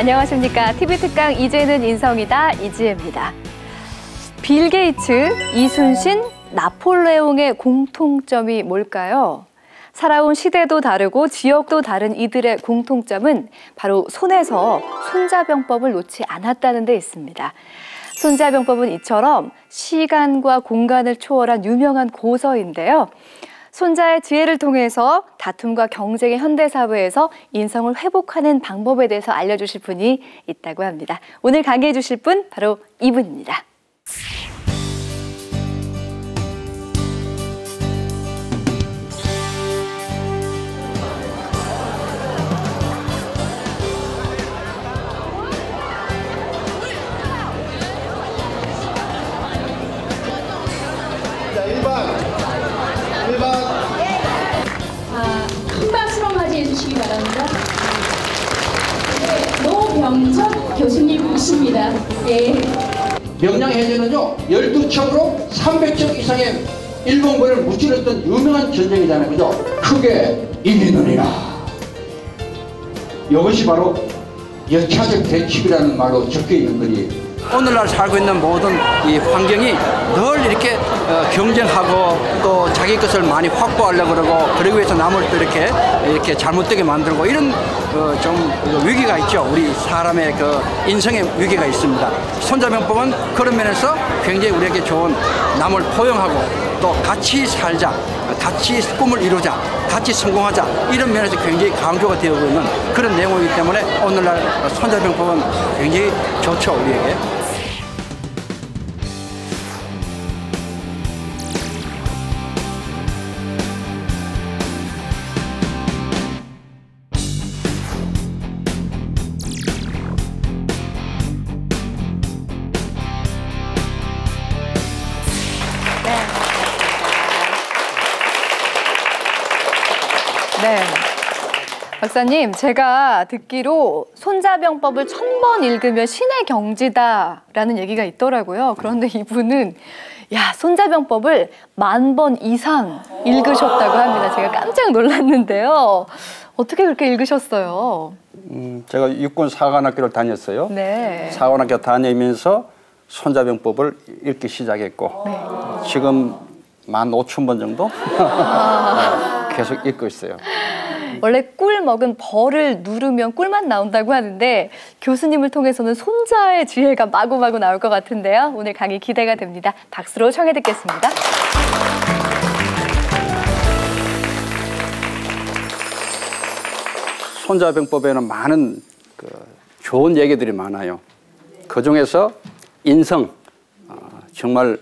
안녕하십니까. TV특강 이제는 인성이다. 이지혜입니다. 빌 게이츠, 이순신, 나폴레옹의 공통점이 뭘까요? 살아온 시대도 다르고 지역도 다른 이들의 공통점은 바로 손에서 손자병법을 놓지 않았다는 데 있습니다. 손자병법은 이처럼 시간과 공간을 초월한 유명한 고서인데요. 손자의 지혜를 통해서 다툼과 경쟁의 현대 사회에서 인성을 회복하는 방법에 대해서 알려주실 분이 있다고 합니다. 오늘 강의해 주실 분 바로 이분입니다. 교수님이십니다. 예. 명량해제는요 12척으로 300척 이상의 일본군을 무찌렀던 유명한 전쟁이잖아요 그죠? 크게 이기느니라 이것이 바로 여차적 대첩이라는 말로 적혀 있는 거리 오늘날 살고 있는 모든 이 환경이 늘 이렇게 어, 경쟁하고 또 자기 것을 많이 확보하려고 그러고 그러기 위해서 남을 또 이렇게 이렇게 잘못되게 만들고 이런 어, 좀 위기가 있죠. 우리 사람의 그 인성의 위기가 있습니다. 손자병법은 그런 면에서 굉장히 우리에게 좋은 남을 포용하고 또 같이 살자, 같이 꿈을 이루자, 같이 성공하자 이런 면에서 굉장히 강조가 되어 있는 그런 내용이기 때문에 오늘날 손자병법은 굉장히 좋죠 우리에게. 박사님, 제가 듣기로 손자병법을 천 번 읽으면 신의 경지다라는 얘기가 있더라고요. 그런데 이분은 야 손자병법을 만 번 이상 읽으셨다고 합니다. 제가 깜짝 놀랐는데요. 어떻게 그렇게 읽으셨어요? 음, 제가 육군 사관학교를 다녔어요. 네. 사관학교 다니면서 손자병법을 읽기 시작했고 네. 지금 만 오천 번 정도 아. 계속 읽고 있어요. 원래 꿀 먹은 벌을 누르면 꿀만 나온다고 하는데 교수님을 통해서는 손자의 지혜가 마구마구 나올 것 같은데요. 오늘 강의 기대가 됩니다. 박수로 청해 듣겠습니다. 손자병법에는 많은 그 좋은 얘기들이 많아요. 그 중에서 인성, 어, 정말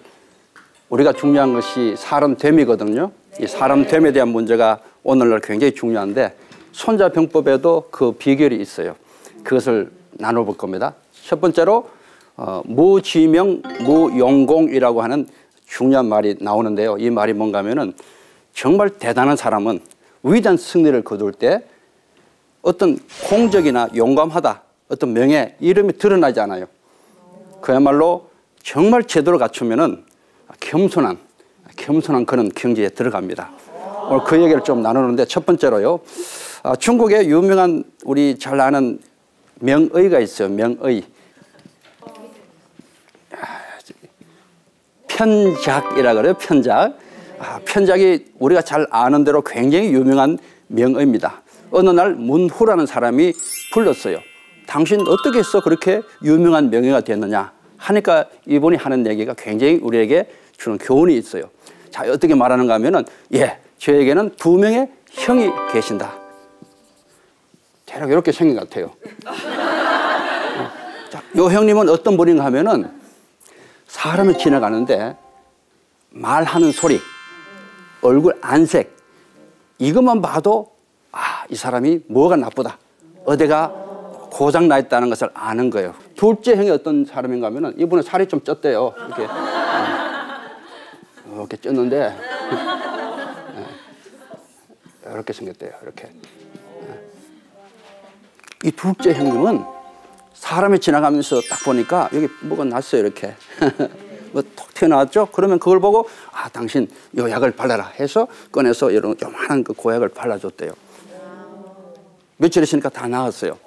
우리가 중요한 것이 사람 됨이거든요. 이 사람 됨에 대한 문제가 오늘날 굉장히 중요한데 손자병법에도 그 비결이 있어요. 그것을 나눠볼 겁니다. 첫 번째로 어, 무지명 무용공이라고 하는 중요한 말이 나오는데요. 이 말이 뭔가 하면은 정말 대단한 사람은 위대한 승리를 거둘 때 어떤 공적이나 용감하다 어떤 명예 이름이 드러나지 않아요. 그야말로 정말 제대로 갖추면은 겸손한 겸손한 그런 경지에 들어갑니다. 오늘 그 얘기를 좀 나누는데 첫 번째로요. 아, 중국에 유명한 우리 잘 아는 명의가 있어요. 명의. 편작이라 그래요. 편작. 아, 편작이 우리가 잘 아는 대로 굉장히 유명한 명의입니다. 어느 날 문후라는 사람이 불렀어요. 당신 어떻게 해서 그렇게 유명한 명예가 됐느냐 하니까 이분이 하는 얘기가 굉장히 우리에게 주는 교훈이 있어요. 자, 어떻게 말하는가 하면은, 예, 저에게는 두 명의 형이 계신다. 대략 이렇게 생긴 것 같아요. 자, 요 형님은 어떤 분인가 하면은 사람을 지나가는데 말하는 소리, 얼굴 안색, 이것만 봐도 아, 이 사람이 뭐가 나쁘다. 어디가 고장 나 있다는 것을 아는 거예요. 둘째 형이 어떤 사람인가 하면은 이분은 살이 좀 쪘대요. 이렇게. 이렇게 쪘는데 이렇게 생겼대요. 이렇게. 이 둘째 형님은 사람이 지나가면서 딱 보니까 여기 뭐가 났어요. 이렇게. 뭐톡 튀어나왔죠? 그러면 그걸 보고 아 당신 요 약을 발라라 해서 꺼내서 이런 요만한 그 고약을 발라줬대요. 며칠 있으니까 다 나았어요.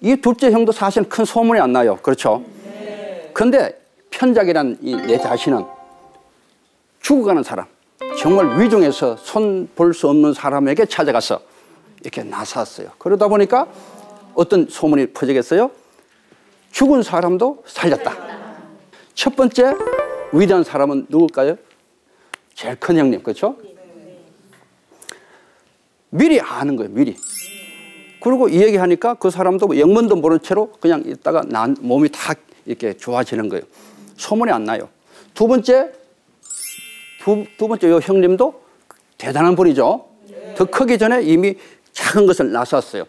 이 둘째 형도 사실 큰 소문이 안 나요. 그렇죠? 근데 편작이란 이 내 자신은 죽어가는 사람, 정말 위중에서 손 볼 수 없는 사람에게 찾아가서 이렇게 나섰어요. 그러다 보니까 어떤 소문이 퍼지겠어요? 죽은 사람도 살렸다. 첫 번째 위대한 사람은 누굴까요? 제일 큰 형님, 그렇죠? 미리 아는 거예요, 미리. 그리고 이 얘기하니까 그 사람도 영문도 모른 채로 그냥 있다가 난 몸이 다 이렇게 좋아지는 거예요. 소문이 안 나요. 두 번째, 두, 두 번째 요 형님도 대단한 분이죠. 더 크기 전에 이미 작은 것을 나섰어요.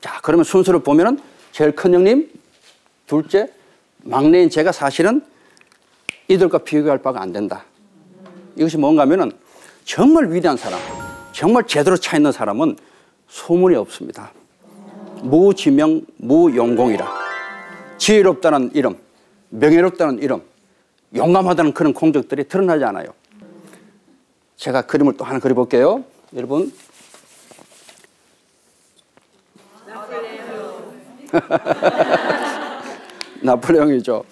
자, 그러면 순서를 보면은 제일 큰 형님, 둘째, 막내인 제가 사실은 이들과 비교할 바가 안 된다. 이것이 뭔가 하면은 정말 위대한 사람, 정말 제대로 차 있는 사람은 소문이 없습니다. 무지명, 무용공이라. 지혜롭다는 이름, 명예롭다는 이름, 용감하다는 그런 공적들이 드러나지 않아요. 제가 그림을 또 하나 그려볼게요. 여러분. 나폴레옹이죠.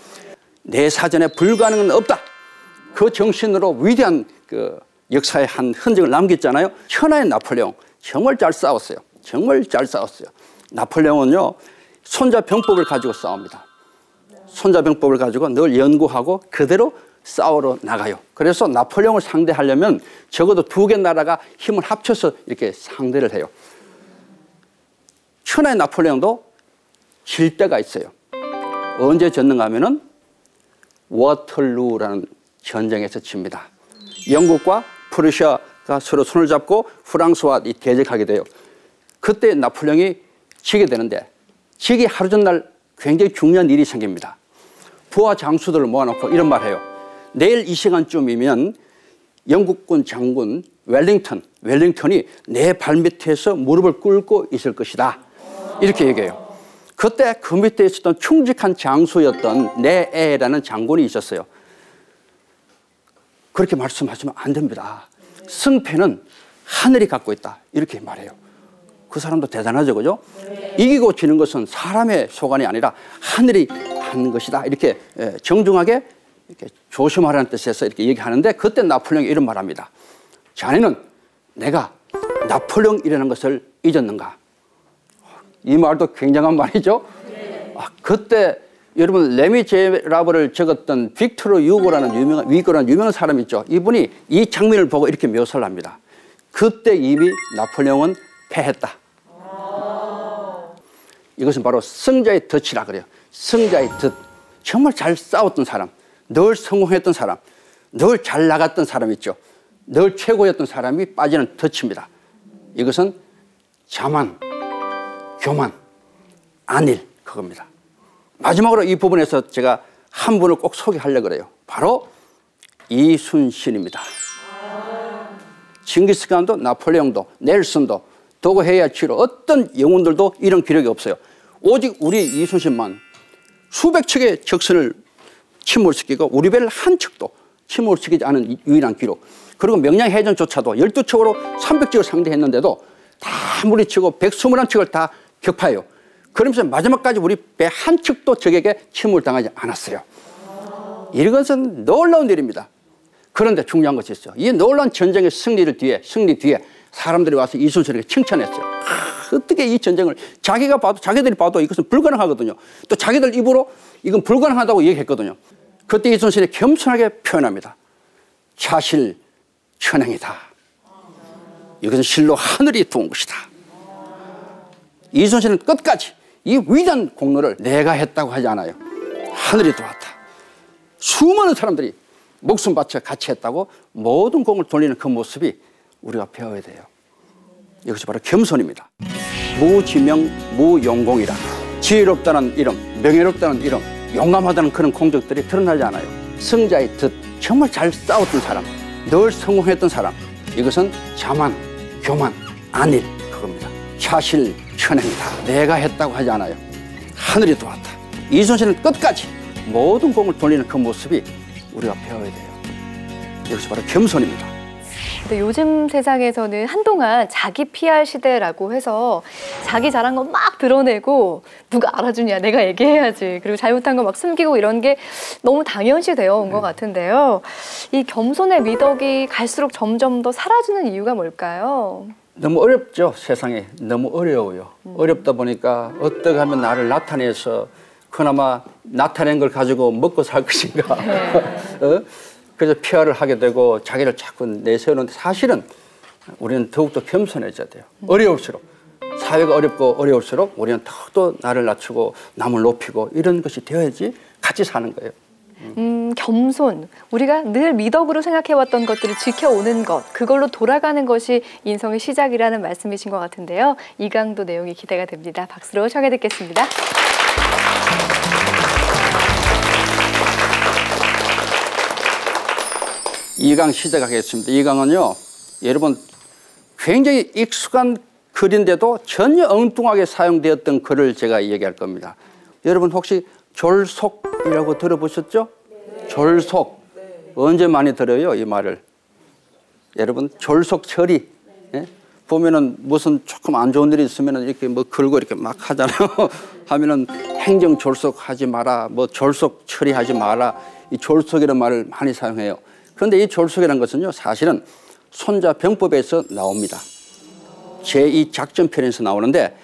내 사전에 불가능은 없다. 그 정신으로 위대한 그 역사의 한 흔적을 남겼잖아요. 천하의 나폴레옹. 정말 잘 싸웠어요. 정말 잘 싸웠어요. 나폴레옹은요, 손자 병법을 가지고 싸웁니다. 손자병법을 가지고 늘 연구하고 그대로 싸우러 나가요. 그래서 나폴레옹을 상대하려면 적어도 두 개 나라가 힘을 합쳐서 이렇게 상대를 해요. 천하의 나폴레옹도 질 때가 있어요. 언제 졌는가 하면은 워털루라는 전쟁에서 집니다. 영국과 프루시아가 서로 손을 잡고 프랑스와 대적하게 돼요. 그때 나폴레옹이 지게 되는데 지기 하루 전날 굉장히 중요한 일이 생깁니다. 부하 장수들을 모아놓고 이런 말 해요. 내일 이 시간쯤이면 영국군 장군 웰링턴, 웰링턴이 내 발밑에서 무릎을 꿇고 있을 것이다. 이렇게 얘기해요. 그때 그 밑에 있었던 충직한 장수였던 내애라는 장군이 있었어요. 그렇게 말씀하시면 안 됩니다. 승패는 하늘이 갖고 있다. 이렇게 말해요. 그 사람도 대단하죠, 그죠? 이기고 지는 것은 사람의 소관이 아니라 하늘이 하는 것이다. 이렇게 정중하게 이렇게 조심하라는 뜻에서 이렇게 얘기하는데 그때 나폴레옹이 이런 말합니다. 자네는 내가 나폴레옹이라는 것을 잊었는가? 이 말도 굉장한 말이죠. 아, 그때 여러분 레미제라블을 적었던 빅토르 유고라는 유명한 위고라는 유명한 사람 있죠. 이분이 이 장면을 보고 이렇게 묘사를 합니다. 그때 이미 나폴레옹은 패했다. 이것은 바로 승자의 덫이라 그래요. 승자의 덫. 정말 잘 싸웠던 사람, 늘 성공했던 사람, 늘 잘 나갔던 사람 있죠. 늘 최고였던 사람이 빠지는 덫입니다. 이것은 자만, 교만, 안일 그겁니다. 마지막으로 이 부분에서 제가 한 분을 꼭 소개하려고 그래요. 바로 이순신입니다. 징기스칸도 나폴레옹도 넬슨도 도고헤야치로 어떤 영웅들도 이런 기록이 없어요. 오직 우리 이순신만 수백 척의 적선을 침몰시키고 우리 배를 한 척도 침몰시키지 않은 유일한 기록. 그리고 명량해전조차도 12척으로 300척을 상대했는데도 다 물리치고 121척을 다 격파해요. 그러면서 마지막까지 우리 배 한 척도 적에게 침몰당하지 않았어요. 이것은 놀라운 일입니다. 그런데 중요한 것이 있어요. 이 놀라운 전쟁의 승리를 뒤에, 승리 뒤에 사람들이 와서 이순신에게 칭찬했어요. 아, 어떻게 이 전쟁을 자기가 봐도 자기들이 봐도 이것은 불가능하거든요. 또 자기들 입으로 이건 불가능하다고 얘기했거든요. 그때 이순신이 겸손하게 표현합니다. 차실 천행이다. 이것은 실로 하늘이 도운 것이다. 이순신은 끝까지 이 위대한 공로를 내가 했다고 하지 않아요. 하늘이 도왔다. 수많은 사람들이 목숨 바쳐 같이 했다고 모든 공을 돌리는 그 모습이 우리가 배워야 돼요. 이것이 바로 겸손입니다. 무지명, 무용공이라 지혜롭다는 이름, 명예롭다는 이름, 용감하다는 그런 공적들이 드러나지 않아요. 승자의 뜻, 정말 잘 싸웠던 사람, 늘 성공했던 사람, 이것은 자만, 교만, 안일 그겁니다. 차실, 천행이다. 내가 했다고 하지 않아요. 하늘이 도왔다. 이순신은 끝까지 모든 공을 돌리는 그 모습이 우리가 배워야 돼요. 이것이 바로 겸손입니다. 근데 요즘 세상에서는 한동안 자기 PR 시대라고 해서 자기 잘한 거 막 드러내고 누가 알아주냐 내가 얘기해야지. 그리고 잘못한 거 막 숨기고 이런 게 너무 당연시 되어 온것 같은데요. 이 겸손의 미덕이 갈수록 점점 더 사라지는 이유가 뭘까요? 너무 어렵죠 세상에. 너무 어려워요. 어렵다 보니까 어떻게 하면 나를 나타내서 그나마 나타낸 걸 가지고 먹고 살 것인가. 어? 그래서 피하를 하게 되고 자기를 자꾸 내세우는데 사실은 우리는 더욱더 겸손해져야 돼요 어려울수록 사회가 어렵고 어려울수록 우리는 더욱더 나를 낮추고 남을 높이고 이런 것이 되어야지 같이 사는 거예요 음, 겸손. 우리가 늘 미덕으로 생각해왔던 것들을 지켜오는 것, 그걸로 돌아가는 것이 인성의 시작이라는 말씀이신 것 같은데요. 이 강도 내용이 기대가 됩니다. 박수로 청해 듣겠습니다. 이강 시작하겠습니다. 이 강은요, 여러분 굉장히 익숙한 글인데도 전혀 엉뚱하게 사용되었던 글을 제가 얘기할 겁니다. 여러분 혹시 졸속이라고 들어보셨죠? 졸속. 언제 많이 들어요, 이 말을? 여러분, 졸속 처리. 예? 보면은 무슨 조금 안 좋은 일이 있으면은 이렇게 뭐 걸고 이렇게 막 하잖아요. 하면은 행정 졸속 하지 마라, 뭐 졸속 처리하지 마라. 이 졸속이라는 말을 많이 사용해요. 그런데 이 졸속이라는 것은요, 사실은 손자 병법에서 나옵니다. 제2 작전편에서 나오는데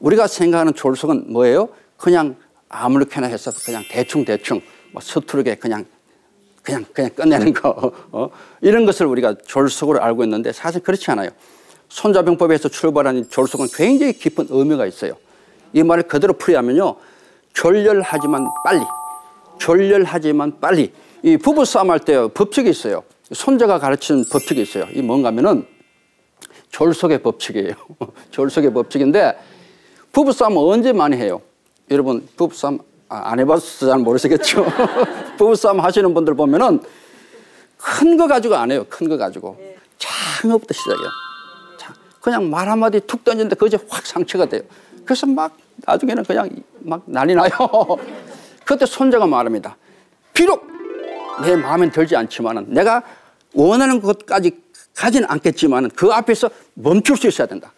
우리가 생각하는 졸속은 뭐예요? 그냥 아무렇게나 해서 그냥 대충 대충 뭐 서투르게 그냥 그냥 그냥 끝내는 거 어? 이런 것을 우리가 졸속으로 알고 있는데 사실 그렇지 않아요. 손자병법에서 출발한 졸속은 굉장히 깊은 의미가 있어요. 이 말을 그대로 풀이하면요, 졸렬하지만 빨리, 졸렬하지만 빨리. 이 부부 싸움 할 때 법칙이 있어요. 손자가 가르치는 법칙이 있어요. 이 뭔가면은 졸속의 법칙이에요. 졸속의 법칙인데 부부 싸움 언제 많이 해요? 여러분 부부 싸움 아, 안 해봐서 잘 모르시겠죠. 부부 싸움 하시는 분들 보면은 큰 거 가지고 안 해요. 큰 거 가지고 작은 것부터 시작해요. 그냥 말 한마디 툭 던졌는데 그것이 확 상처가 돼요. 그래서 막 나중에는 그냥 막 난리 나요. 그때 손자가 말합니다. 비록 내 마음에 들지 않지만은 내가 원하는 것까지 가지는 않겠지만은 그 앞에서 멈출 수 있어야 된다.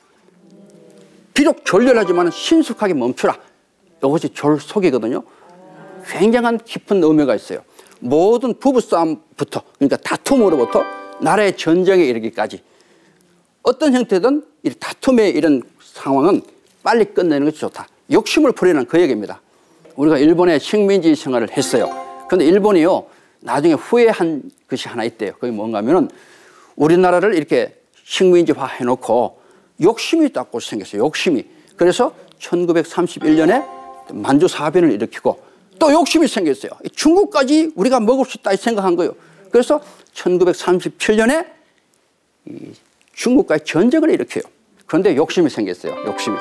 비록 졸렬하지만 신속하게 멈추라. 이것이 졸속이거든요. 굉장한 깊은 의미가 있어요. 모든 부부싸움부터 그러니까 다툼으로부터 나라의 전쟁에 이르기까지 어떤 형태든 이 다툼의 이런 상황은 빨리 끝내는 것이 좋다. 욕심을 부리는 그 얘기입니다. 우리가 일본에 식민지 생활을 했어요. 그런데 일본이요 나중에 후회한 것이 하나 있대요. 그게 뭔가 하면은 우리나라를 이렇게 식민지화 해놓고 욕심이 딱 생겼어요. 욕심이. 그래서 1931년에 만주 사변을 일으키고 또 욕심이 생겼어요. 중국까지 우리가 먹을 수 있다 생각한 거예요. 그래서 1937년에 중국과의 전쟁을 일으켜요. 그런데 욕심이 생겼어요. 욕심이.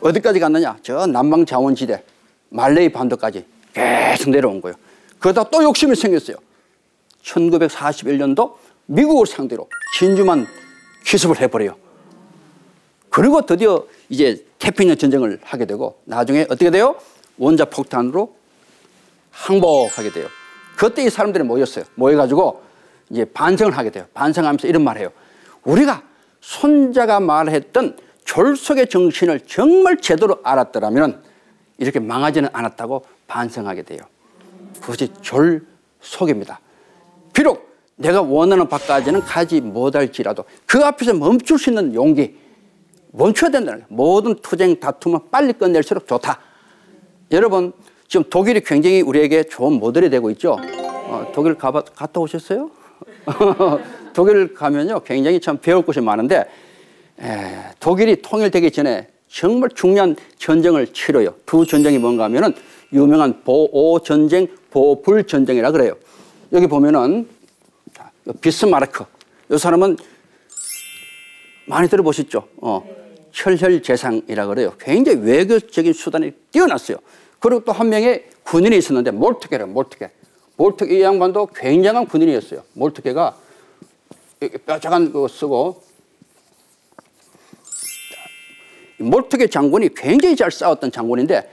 어디까지 갔느냐? 저 남방 자원지대 말레이 반도까지 계속 내려온 거예요. 그러다 또 욕심이 생겼어요. 1941년도 미국을 상대로 진주만 기습을 해버려요. 그리고 드디어 이제 태평양 전쟁을 하게 되고 나중에 어떻게 돼요? 원자 폭탄으로 항복하게 돼요. 그때 이 사람들이 모였어요. 모여가지고 이제 반성을 하게 돼요. 반성하면서 이런 말 해요. 우리가 손자가 말했던 졸속의 정신을 정말 제대로 알았더라면 이렇게 망하지는 않았다고 반성하게 돼요. 그것이 졸속입니다. 비록 내가 원하는 바까지는 가지 못할지라도 그 앞에서 멈출 수 있는 용기, 멈춰야 된다는 거예요. 모든 투쟁 다툼은 빨리 끝낼수록 좋다. 여러분, 지금 독일이 굉장히 우리에게 좋은 모델이 되고 있죠. 어, 독일 가봐, 갔다 오셨어요? 독일 가면요, 굉장히 참 배울 것이 많은데, 에, 독일이 통일되기 전에 정말 중요한 전쟁을 치러요. 두 전쟁이 뭔가 하면은 유명한 보오 전쟁, 보불 전쟁이라 그래요. 여기 보면은 비스마르크. 이 사람은 많이 들어보셨죠? 어, 철혈재상이라 그래요. 굉장히 외교적인 수단이 뛰어났어요. 그리고 또 한 명의 군인이 있었는데 몰트게라 몰트게. 몰트게 이 양반도 굉장한 군인이었어요. 몰트게가 뼈작한 거 쓰고 몰트게 장군이 굉장히 잘 싸웠던 장군인데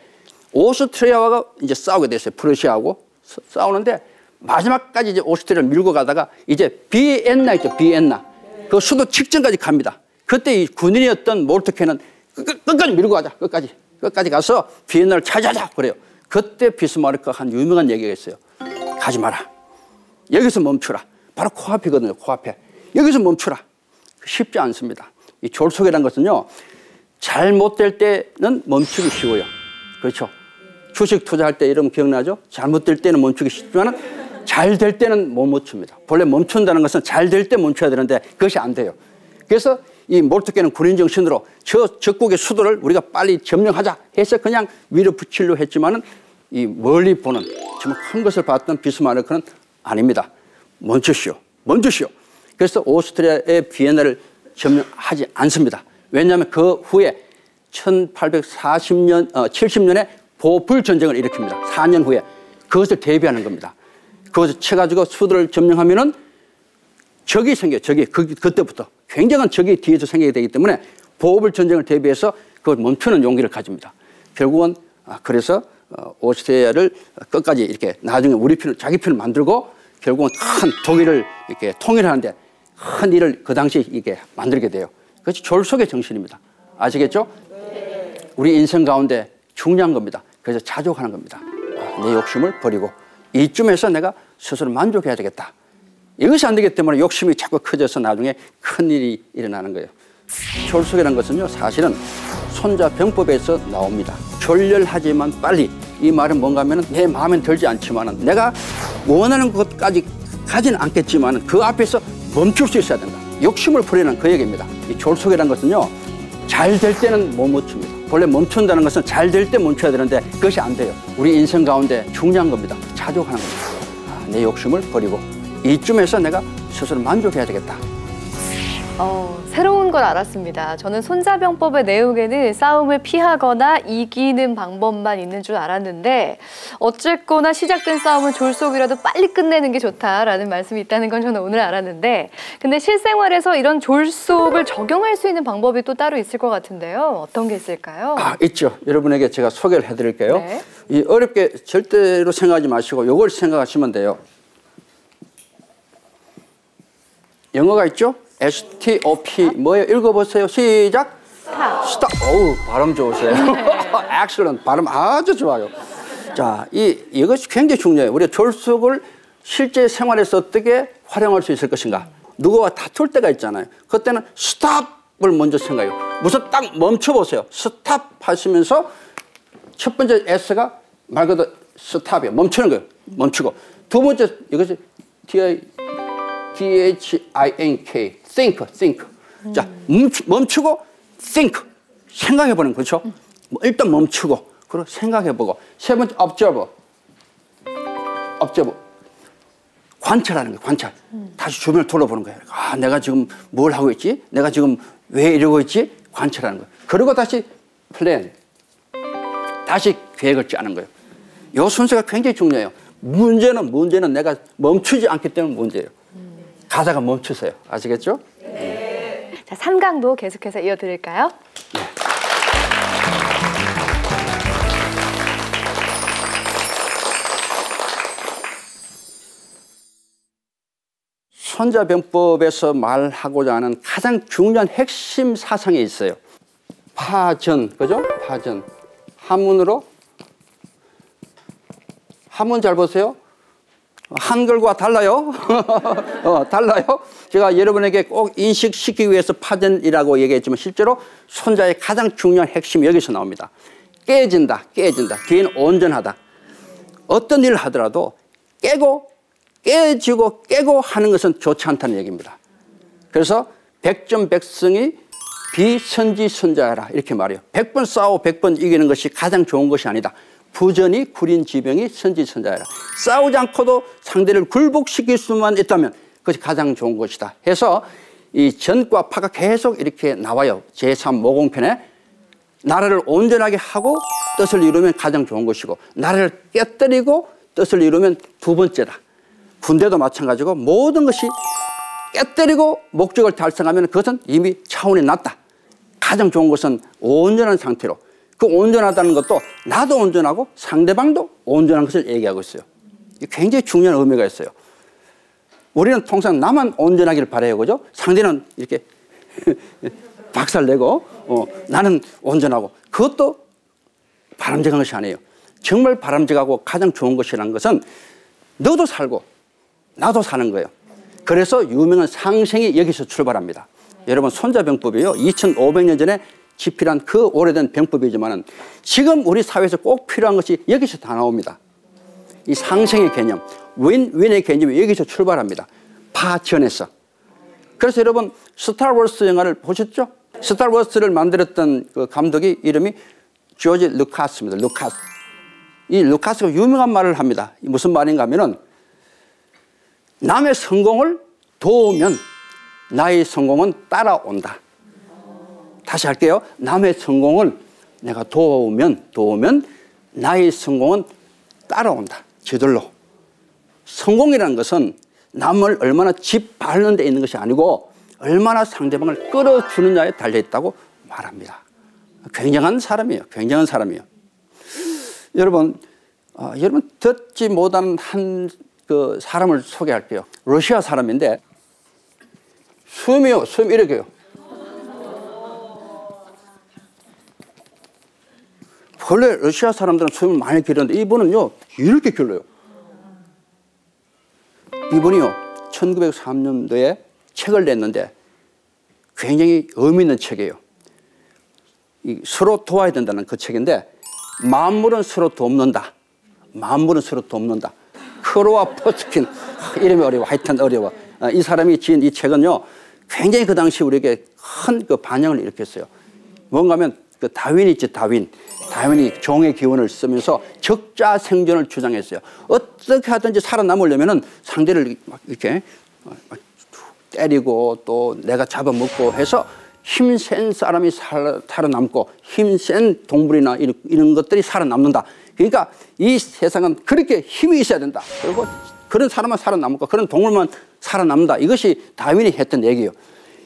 오스트리아와 이제 싸우게 됐어요. 프러시아하고 싸우는데 마지막까지 이제 오스트리아를 밀고 가다가 이제 비엔나 있죠. 비엔나. 그 수도 직전까지 갑니다. 그때 이 군인이었던 몰트케는 끝, 까지 밀고 가자. 끝까지. 끝까지 가서 비엔나를 찾아자. 그래요. 그때 비스마르크가 한 유명한 얘기가 있어요. 가지 마라. 여기서 멈추라. 바로 코앞이거든요. 코앞에. 여기서 멈추라. 쉽지 않습니다. 이 졸속이라는 것은요. 잘못될 때는 멈추기 쉬워요. 그렇죠. 주식 투자할 때 이런 기억나죠? 잘못될 때는 멈추기 쉽지만 잘 될 때는 못 멈춥니다. 본래 멈춘다는 것은 잘 될 때 멈춰야 되는데 그것이 안 돼요. 그래서 이 몰트케는 군인 정신으로 저 적국의 수도를 우리가 빨리 점령하자 해서 그냥 밀어붙이려 했지만은 이 멀리 보는 정말 큰 것을 봤던 비스마르크는 아닙니다. 멈추시오. 멈추시오. 그래서 오스트리아의 비엔나를 점령하지 않습니다. 왜냐하면 그 후에 1840년, 어, 70년에 보불 전쟁을 일으킵니다. 4년 후에 그것을 대비하는 겁니다. 그것을 쳐가지고 수도를 점령하면은 적이 생겨, 적이 그, 그때부터 굉장한 적이 뒤에서 생기게 되기 때문에 보호불 전쟁을 대비해서 그걸 멈추는 용기를 가집니다. 결국은 아, 그래서 어, 오스트리아를 끝까지 이렇게 나중에 우리 편을 자기 편을 만들고 결국은 큰 독일을 이렇게 통일하는데 큰 일을 그 당시 이게 만들게 돼요. 그것이 졸속의 정신입니다. 아시겠죠? 우리 인생 가운데 중요한 겁니다. 그래서 자족하는 겁니다. 아, 내 욕심을 버리고 이쯤에서 내가 스스로 만족해야 되겠다. 이것이 안 되기 때문에 욕심이 자꾸 커져서 나중에 큰 일이 일어나는 거예요. 졸속이라는 것은요, 사실은 손자 병법에서 나옵니다. 졸렬하지만 빨리. 이 말은 뭔가 하면 내 마음에 들지 않지만 내가 원하는 것까지 가지는 않겠지만 그 앞에서 멈출 수 있어야 된다. 욕심을 버리는 그 얘기입니다. 이 졸속이라는 것은요, 잘 될 때는 못 멈춥니다. 원래 멈춘다는 것은 잘 될 때 멈춰야 되는데 그것이 안 돼요. 우리 인생 가운데 중요한 겁니다. 자족하는 겁니다. 아, 내 욕심을 버리고 이쯤에서 내가 스스로 만족해야 되겠다. 어, 새로운 걸 알았습니다. 저는 손자병법의 내용에는 싸움을 피하거나 이기는 방법만 있는 줄 알았는데 어쨌거나 시작된 싸움은 졸속이라도 빨리 끝내는 게 좋다라는 말씀이 있다는 건 저는 오늘 알았는데 근데 실생활에서 이런 졸속을 적용할 수 있는 방법이 또 따로 있을 것 같은데요. 어떤 게 있을까요? 아, 있죠. 여러분에게 제가 소개를 해드릴게요. 네. 이 어렵게 절대로 생각하지 마시고 이걸 생각하시면 돼요. 영어가 있죠? STOP 뭐예요? 읽어보세요. 시작. 스탑. 어우 발음 좋으세요. 엑셀런 발음 아주 좋아요. 자, 이 이것이 굉장히 중요해요. 우리가 졸속을 실제 생활에서 어떻게 활용할 수 있을 것인가? 누구와 다툴 때가 있잖아요. 그때는 스탑을 먼저 생각해요. 무슨 딱 멈춰보세요. 스탑 하시면서 첫 번째 S가 말 그대로 스탑이에요. 멈추는 거예요. 멈추고. 두 번째 이것이 T T-H-I-N-K, think, think. 자, 멈추, 멈추 고 think, 생각해보는 거죠. 뭐 일단 멈추고, 그리고 생각해보고. 세 번째, observe. observe. 관찰하는 거예요, 관찰. 다시 주변을 돌아보는 거예요. 아, 내가 지금 뭘 하고 있지? 내가 지금 왜 이러고 있지? 관찰하는 거예요. 그리고 다시 플랜. 다시 계획을 짜는 거예요. 이 순서가 굉장히 중요해요. 문제는 문제는 내가 멈추지 않기 때문에 문제예요. 가다가 멈추세요. 아시겠죠? 자, 삼강도 계속해서 이어드릴까요? 손자병법에서 말하고자 하는 가장 중요한 핵심 사상이 있어요. 파전, 그죠? 파전. 한문으로 한문 잘 보세요. 한글과 달라요. 어, 달라요. 제가 여러분에게 꼭 인식시키기 위해서 파전이라고 얘기했지만 실제로 손자의 가장 중요한 핵심이 여기서 나옵니다. 깨진다, 깨진다. 뒤에는 온전하다. 어떤 일을 하더라도 깨고 깨지고 깨고 하는 것은 좋지 않다는 얘기입니다. 그래서 백전백승이 비선지선자라 이렇게 말해요. 백번 싸우고 백번 이기는 것이 가장 좋은 것이 아니다. 부전이 구린 지병이 선지선자라. 싸우지 않고도 상대를 굴복시킬 수만 있다면 그것이 가장 좋은 것이다. 해서 이 전과 파가 계속 이렇게 나와요. 제3 모공편에 나라를 온전하게 하고 뜻을 이루면 가장 좋은 것이고 나라를 깨뜨리고 뜻을 이루면 두 번째다. 군대도 마찬가지고 모든 것이 깨뜨리고 목적을 달성하면 그것은 이미 차원이 낮다. 가장 좋은 것은 온전한 상태로 그 온전하다는 것도 나도 온전하고 상대방도 온전한 것을 얘기하고 있어요. 굉장히 중요한 의미가 있어요. 우리는 통상 나만 온전하기를 바래요, 그죠? 상대는 이렇게 박살내고 어, 나는 온전하고 그것도 바람직한 것이 아니에요. 정말 바람직하고 가장 좋은 것이라는 것은 너도 살고 나도 사는 거예요. 그래서 유명한 상생이 여기서 출발합니다. 여러분 손자병법이요. 2500년 전에 집필한 그 오래된 병법이지만 지금 우리 사회에서 꼭 필요한 것이 여기서 다 나옵니다. 이 상생의 개념, 윈윈의 개념이 여기서 출발합니다. 파전에서. 그래서 여러분 스타워스 영화를 보셨죠? 스타워스를 만들었던 그 감독이 이름이 조지 루카스입니다. 루카스. 이 루카스가 유명한 말을 합니다. 무슨 말인가 하면은 남의 성공을 도우면 나의 성공은 따라온다. 다시 할게요. 남의 성공을 내가 도우면 도우면 나의 성공은 따라온다. 저절로. 성공이라는 것은 남을 얼마나 짓밟는 데 있는 것이 아니고 얼마나 상대방을 끌어주느냐에 달려 있다고 말합니다. 굉장한 사람이에요. 굉장한 사람이에요. 여러분, 어, 여러분 듣지 못하는 한그 사람을 소개할게요. 러시아 사람인데 숨이요, 숨 이렇게요. 원래 러시아 사람들은 숨을 많이 길었는데 이분은요 이렇게 길러요. 이분이요 1903년도에 책을 냈는데 굉장히 의미 있는 책이에요. 서로 도와야 된다는 그 책인데 만물은 서로 돕는다. 만물은 서로 돕는다. 크로와 포스킨 이름이 어려워. 하여튼 어려워. 아, 이 사람이 지은 이 책은요 굉장히 그 당시 우리에게 큰 그 반영을 일으켰어요. 뭔가 하면 그 다윈 있지 다윈. 다윈이 종의 기원을 쓰면서 적자 생존을 주장했어요. 어떻게 하든지 살아남으려면은 상대를 막 이렇게 막 때리고 또 내가 잡아먹고 해서 힘센 사람이 살아남고 힘센 동물이나 이런, 이런 것들이 살아남는다. 그러니까 이 세상은 그렇게 힘이 있어야 된다. 그리고 그런 사람만 살아남고 그런 동물만 살아남는다. 이것이 다윈이 했던 얘기예요.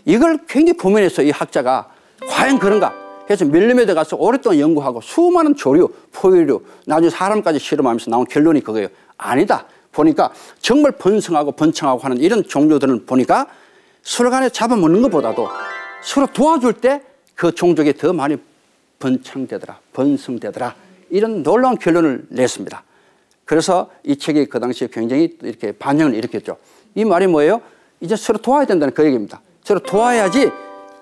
이걸 굉장히 고민했어요. 이 학자가. 과연 그런가? 그래서 밀림에들 가서 오랫동안 연구하고 수많은 조류, 포유류, 나중에 사람까지 실험하면서 나온 결론이 그거예요. 아니다. 보니까 정말 번성하고 번창하고 하는 이런 종류들은 보니까 서로 간에 잡아먹는 것보다도 서로 도와줄 때 그 종족이 더 많이 번창되더라, 번성되더라. 이런 놀라운 결론을 냈습니다. 그래서 이 책이 그 당시에 굉장히 이렇게 반영을 일으켰죠. 이 말이 뭐예요? 이제 서로 도와야 된다는 그 얘기입니다. 서로 도와야지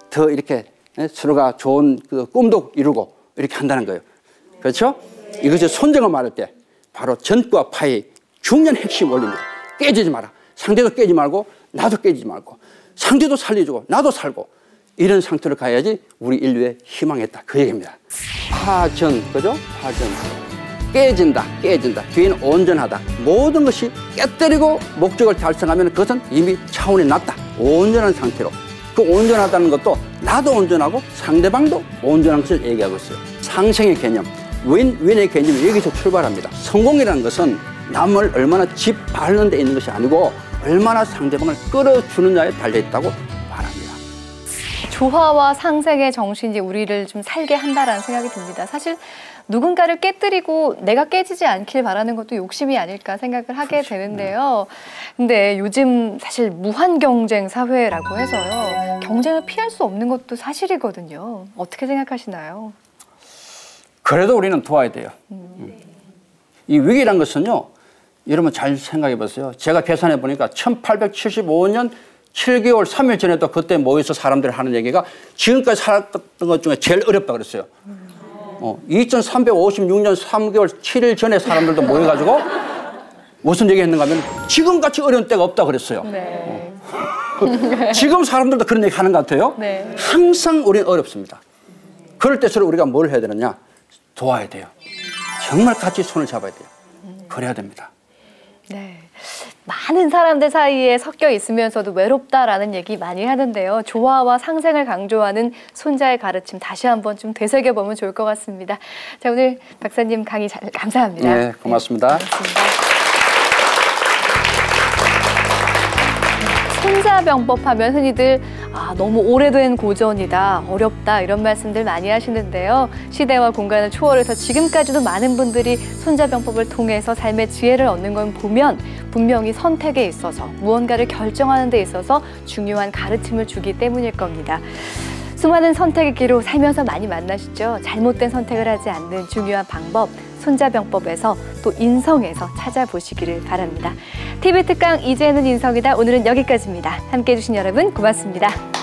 더 이렇게 서로가 좋은 그 꿈도 이루고 이렇게 한다는 거예요. 그렇죠? 이것이 손정을 말할 때 바로 전과 파의 중요한 핵심 원리입니다. 깨지지 마라. 상대도 깨지 말고 나도 깨지지 말고 상대도 살려주고 나도 살고 이런 상태로 가야지 우리 인류의 희망했다. 그 얘기입니다. 파전, 그죠? 파전. 깨진다, 깨진다. 뒤에는 온전하다. 모든 것이 깨뜨리고 목적을 달성하면 그것은 이미 차원이 낮다. 온전한 상태로. 그 온전하다는 것도 나도 온전하고 상대방도 온전한 것을 얘기하고 있어요. 상생의 개념, 윈, 윈의 개념이 여기서 출발합니다. 성공이라는 것은 남을 얼마나 짓밟는 데 있는 것이 아니고 얼마나 상대방을 끌어주느냐에 달려있다고 조화와 상생의 정신이 우리를 좀 살게 한다라는 생각이 듭니다. 사실 누군가를 깨뜨리고 내가 깨지지 않길 바라는 것도 욕심이 아닐까 생각을 하게 그렇죠. 되는데요. 근데 요즘 사실 무한 경쟁 사회라고 해서요. 경쟁을 피할 수 없는 것도 사실이거든요. 어떻게 생각하시나요? 그래도 우리는 도와야 돼요. 음. 이 위기란 것은요. 여러분 잘 생각해 보세요. 제가 계산해 보니까 1875년 7개월, 3일 전에도 그때 모여서 사람들이 하는 얘기가 지금까지 살았던 것 중에 제일 어렵다 그랬어요. 어, 2356년 3개월 7일 전에 사람들도 모여가지고 무슨 얘기 했는가 하면 지금같이 어려운 때가 없다 그랬어요. 네. 어. 지금 사람들도 그런 얘기 하는 것 같아요. 네. 항상 우리는 어렵습니다. 그럴 때 서로 우리가 뭘 해야 되느냐? 도와야 돼요. 정말 같이 손을 잡아야 돼요. 그래야 됩니다. 네. 많은 사람들 사이에 섞여 있으면서도 외롭다라는 얘기 많이 하는데요. 조화와 상생을 강조하는 손자의 가르침 다시 한번 좀 되새겨 보면 좋을 것 같습니다. 자, 오늘 박사님 강의 잘, 감사합니다. 네, 고맙습니다. 네, 고맙습니다. 손자병법 하면 흔히들 아, 너무 오래된 고전이다, 어렵다 이런 말씀들 많이 하시는데요. 시대와 공간을 초월해서 지금까지도 많은 분들이 손자병법을 통해서 삶의 지혜를 얻는 걸 보면 분명히 선택에 있어서 무언가를 결정하는 데 있어서 중요한 가르침을 주기 때문일 겁니다. 수많은 선택의 기로 살면서 많이 만나시죠? 잘못된 선택을 하지 않는 중요한 방법, 손자병법에서 또 인성에서 찾아보시기를 바랍니다. TV 특강 이제는 인성이다. 오늘은 여기까지입니다. 함께해 주신 여러분 고맙습니다.